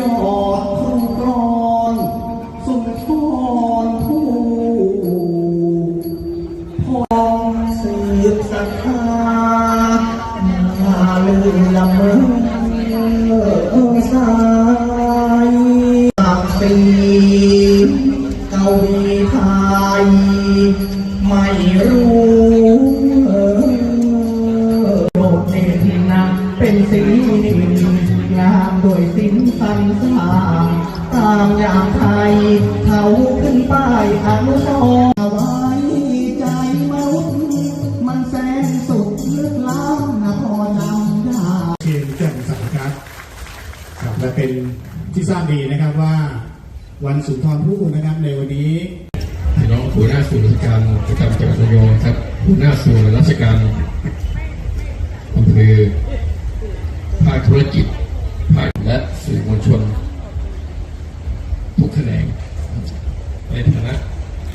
ยอดครูกรอนสุนทรผู้พองสืบศรัทธามาเลยละเมอสายปากปีเกาหลีไทยไม่รู้ งามโดยสิ้นสันสามตามอย่างไทยเขาขึ้นป้ายอนุสรณ์เอาไว้ใจมนุษย์มันแสนสุขลึกล้ำนะพอจำด้เชียนแจ่มใสครับครับและเป็นที่ทราบดีนะครับว่า วันสุนทรภู่นะครับในวันนี้พี่น้องหัวหน้าส่วนราชการประจำจังหวัดระยองครับหัวหน้าส่วนราชการอำเภอภาคธุรกิจภาคและสื่อมวลชน ทุกแขนงในฐานะ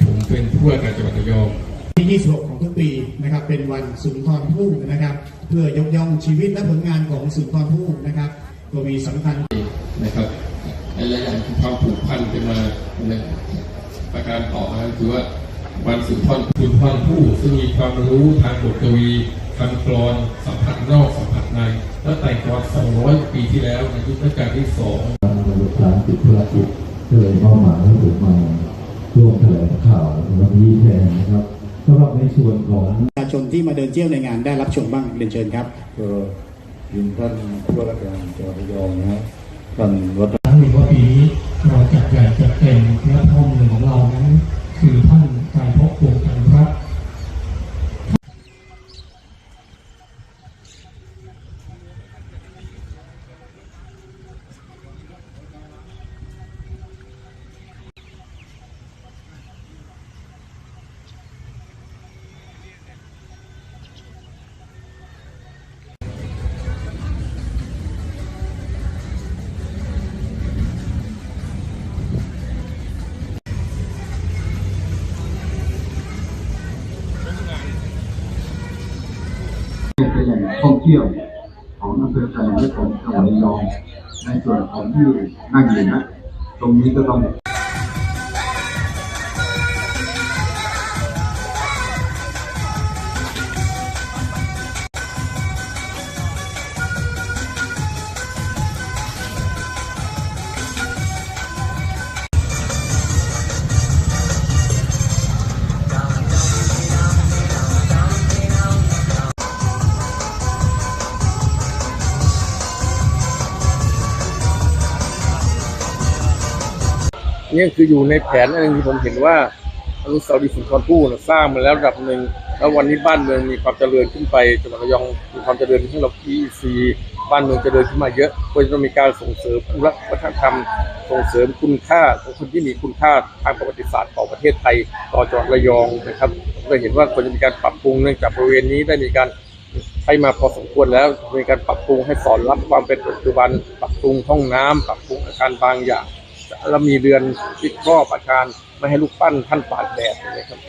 ผมเป็นผู้ว่าการจังหวัดระยองที่26 ของทุกปีนะครับ เป็นวันสุนทรภู่นะครับ เพื่อยกย่องชีวิตและผลงานของสุนทรภู่นะครับก็มีสำคัญนะครับในระยะที่ความผูกพันกันมาในประการต่อมาคือว่าวันสุนทรสุนทรผู้ซึ่งมีความรู้ทางบทกวี คำกรอนสัมผัสนอกสัมผัสในและแต่งกรอน200 ปีที่แล้วในยุครัชกาลที่สองทางบริษัทติดธุรกิจก็เลยมอบหมายให้ผมมาร่วมแถลงข่าวในวันนี้แทนนะครับสำหรับในส่วนของประชาชนที่มาเดินเที่ยวในงานได้รับชมบ้างเรียนเชิญครับก็ยินท่านผู้ว่าราชการจังหวัดระยองนะครับท่านรัฐครั้งหนึ่งว่าปีนี้เราจัดใหญ่จัดเต็มและทองหนึ่งของเรานั้น เป็นแหล่งท่องเที่ยวของอำเภอกันและของจังหวัดระยองในส่วนของที่นั่งอยู่นะตรงนี้ก็ต้อง นี่คืออยู่ในแผนอันหนึงที่ผมเห็นว่าอนุสาวรีย์สุนทรภู่นะสร้างมาแล้วระดับหนึ่งแล้ววันนี้บ้านเมืองมีความเจริญขึ้นไปจังหวัดระยองมีความเจริญขึ้เรา EEC บ้านเมืองเจริญขึ้นมาเยอะควรจะมีการส่งเสริมอุรักวัฒนธรรมส่งเสริมคุณค่าของคนที่มีคุณค่าทางประวัติศาสตร์ของประเทศไทยต่อจังหวัดระยองนะครับผมก็เห็นว่าควรจะมีการปรับปรุงเนื่องจากบริเวณนี้ได้มีการใช้มาพอสมควรแล้วมีการปรับปรุงให้สอนรับความเป็นปัจจุบัน ปรับปรุงห้องน้ำปรับปรุงอาคารบางอย่าง แล้วมีเรือนปิดครอบอาคารไม่ให้ลูกปั้นท่านปาดแดดนะครับ